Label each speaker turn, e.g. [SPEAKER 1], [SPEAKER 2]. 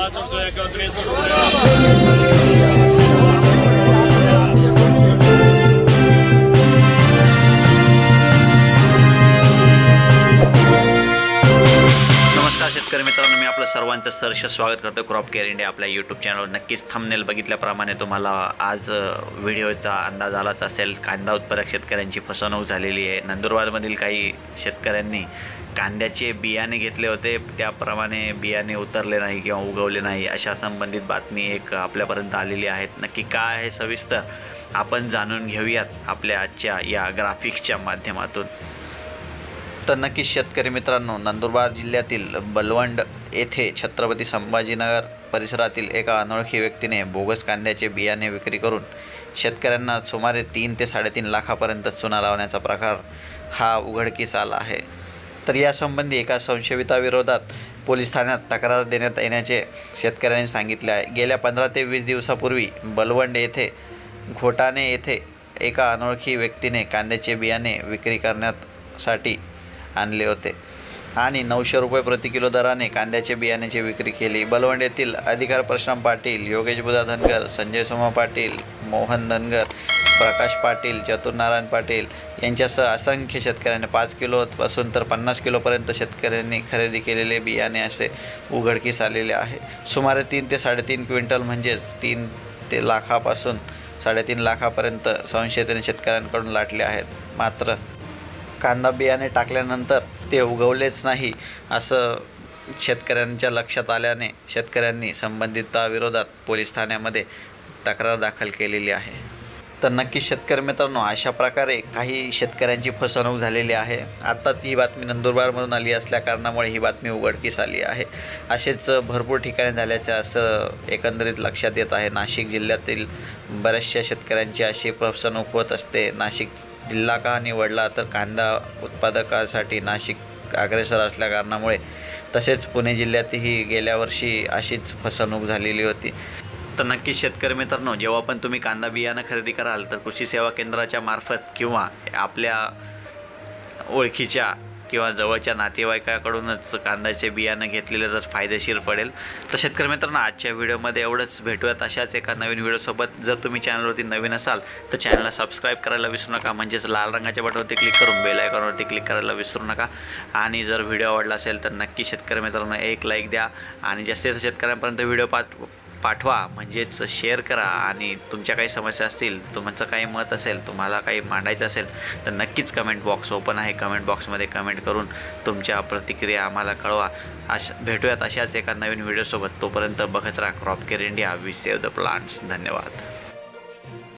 [SPEAKER 1] Paso, सर्वांचं सरस स्वागत करतो क्रॉप केअर इंडिया आपल्या यूट्यूब चॅनलवर नक्कीच थंबनेल बघितल्याप्रमाणे तुम्हाला आज व्हिडिओचा अंदाज आलाच असेल. कांदा उत्पादक शेतकऱ्यांची फसवणूक झालेली आहे. नंदुरबारमधील काही शेतकऱ्यांनी कांद्याचे बियाणे घेतले होते. त्याप्रमाणे बियाणे उतरले नाही किंवा उगवले नाही अशा संबंधित बातमी एक आपल्यापर्यंत आलेली आहेत. नक्की काय आहे सविस्तर आपण जाणून घेऊयात आपल्या आजच्या या ग्राफिक्सच्या माध्यमातून. तर नक्कीच शेतकरी मित्रांनो नंदुरबार जिल्ह्यातील बलवंड येथे छत्रपती संभाजीनगर परिसरातील एका अनोळखी व्यक्तीने बोगस कांद्याचे बियाणे विक्री करून शेतकऱ्यांना सुमारे तीन ते साडेतीन लाखापर्यंत चुना लावण्याचा प्रकार हा उघडकीस आला आहे. तर यासंबंधी एका संशयिताविरोधात पोलीस ठाण्यात तक्रार देण्यात येण्याचे शेतकऱ्यांनी सांगितले आहे. गेल्या पंधरा ते वीस दिवसापूर्वी बलवंड येथे घोटाणे येथे एका अनोळखी व्यक्तीने कांद्याचे बियाणे विक्री करण्यासाठी आणले होते. आणि नऊशे रुपये प्रति किलो दराने कांद्याचे बियाण्याची विक्री केली. बलवंड येथील अधिकार परशुराम पाटील योगेश बुधा धनगर संजय सोमा पाटील मोहन धनगर प्रकाश पाटील चतुर्नारायण पाटील यांच्यासह असंख्य शेतकऱ्यांनी पाच किलोपासून तर पन्नास किलोपर्यंत शेतकऱ्यांनी खरेदी केलेले बियाणे असे उघडकीस आलेले आहे. सुमारे तीन ते साडेतीन क्विंटल म्हणजेच तीन ते लाखापासून साडेतीन लाखापर्यंत संशयतेने शेतकऱ्यांकडून लाटले आहेत. मात्र कांदा बियाणे टाकल्यानंतर ते उगवलेच नाही असं शेतकऱ्यांच्या लक्षात आल्याने शेतकऱ्यांनी संबंधिताविरोधात पोलीस ठाण्यामध्ये तक्रार दाखल केलेली आहे. तर नक्की शेतकरी मित्रांनो अशा प्रकारे काही शेतकऱ्यांची फसवणूक झालेली आहे. आत्ताच ही बातमी नंदुरबारमधून आली असल्या कारणामुळे ही बातमी उघडकीस आली आहे. असेच भरपूर ठिकाणी झाल्याचं असं एकंदरीत लक्षात येत आहे. नाशिक जिल्ह्यातील बऱ्याचशा शेतकऱ्यांची अशी फसवणूक होत असते. नाशिक जिल्हा का निवडला तर कांदा उत्पादकासाठी नाशिक अग्रेसर असल्या कारणामुळे तसेच पुणे जिल्ह्यातही गेल्या वर्षी अशीच फसवणूक झालेली होती. तर नक्की शेतकरी मित्रांनो जेव्हा पण तुम्ही कांदा बियाणं खरेदी कराल तर कृषी सेवा केंद्राच्या मार्फत किंवा आपल्या ओळखीच्या किंवा जवळच्या नातेवाईकाकडूनच कांद्याचे बियाणं घेतलेलं तर फायदेशीर पडेल तर शेतकरी मित्रांनो आजच्या व्हिडिओमध्ये एवढंच. भेटूयात अशाच एका नवीन व्हिडिओसोबत. जर तुम्ही चॅनलवरती नवीन असाल तर चॅनलला सबस्क्राईब करायला विसरू नका. म्हणजेच लाल रंगाच्या बटनवरती क्लिक करून बेल आयकॉनवरती क्लिक करायला विसरू नका. आणि जर व्हिडिओ आवडला असेल तर नक्की शेतकरी मित्रांनो एक लाईक द्या. आणि जास्तीत जास्त शेतकऱ्यांपर्यंत व्हिडिओ पाठ पाठवा म्हणजेच शेअर करा आणि तुमच्या काही समस्या असतील तुमचं काही मत असेल तुम्हाला काही मांडायचं असेल तर नक्कीच कमेंट बॉक्स ओपन आहे. कमेंट बॉक्समध्ये कमेंट करून तुमच्या प्रतिक्रिया आम्हाला कळवा. अशा भेटूयात अशाच एका नवीन व्हिडिओसोबत तोपर्यंत बघत राहा crop care India we save the plants धन्यवाद.